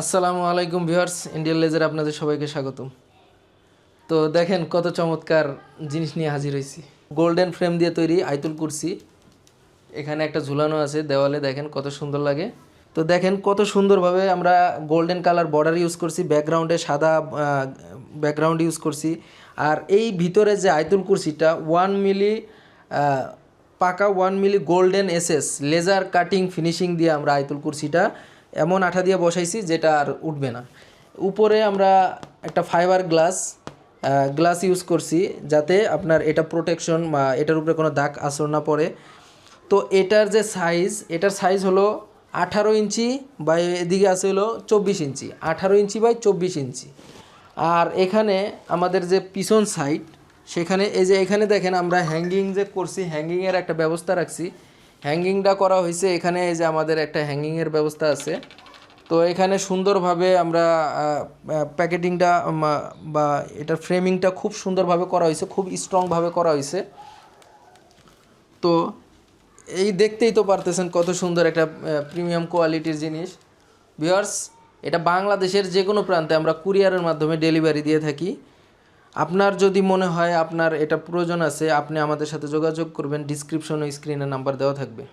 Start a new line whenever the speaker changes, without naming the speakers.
আসসালামু আলাইকুম viewers Indian laser আপনাদের সবাইকে স্বাগতম। তো দেখেন কত চমৎকার জিনিস নিয়ে হাজির হয়েছি। গোল্ডেন ফ্রেম দিয়ে তৈরি আইতুল কুরসি। এখানে একটা ঝুলানো আছে দেওয়ালে, দেখেন কত সুন্দর লাগে। তো দেখেন কত সুন্দরভাবে আমরা গোল্ডেন কালার বর্ডার ইউজ করছি ব্যাকগ্রাউন্ডে সাদা ব্যাকগ্রাউন্ড ইউজ করছি। আর এই ভিতরে যে আইতুল কুরসিটা ওয়ান মিলি পাকা one milli golden SS laser cutting finishing দিয়ে আমরা আইতুল কুরসিটা এমন আঠা দিয়ে বসাইছি যেটা আর উঠবে না। উপরে আমরা একটা ফাইবার গ্লাস গ্লাস ইউজ করছি যাতে আপনার এটা প্রোটেকশন বা এটার উপরে কোনো দাগ আসর না পড়ে। তো এটার যে সাইজ এটার সাইজ হলো আঠারো ইঞ্চি বা এদিকে আছে হলো চব্বিশ ইঞ্চি, আঠারো ইঞ্চি বাই চব্বিশ ইঞ্চি। আর এখানে আমাদের যে পিছন সাইড সেখানে এই যে এখানে দেখেন আমরা হ্যাঙ্গিং যে করছি হ্যাঙ্গিংয়ের একটা ব্যবস্থা রাখছি। হ্যাঙ্গিংটা করা হয়েছে এখানে যে আমাদের একটা হ্যাঙ্গিংয়ের ব্যবস্থা আছে। তো এখানে সুন্দরভাবে আমরা প্যাকেটিংটা বা এটার ফ্রেমিংটা খুব সুন্দরভাবে করা হয়েছে, খুব স্ট্রংভাবে করা হয়েছে। তো এই দেখতেই তো পারতেছেন কত সুন্দর একটা প্রিমিয়াম কোয়ালিটির জিনিস। ভিওয়ার্স এটা বাংলাদেশের যে কোনো প্রান্তে আমরা কুরিয়ারের মাধ্যমে ডেলিভারি দিয়ে থাকি। আপনার যদি মনে হয় আপনার এটা প্রয়োজন আছে, আপনি আমাদের সাথে যোগাযোগ করবেন। ডিসক্রিপশন ও স্ক্রিনে নাম্বার দেওয়া থাকবে।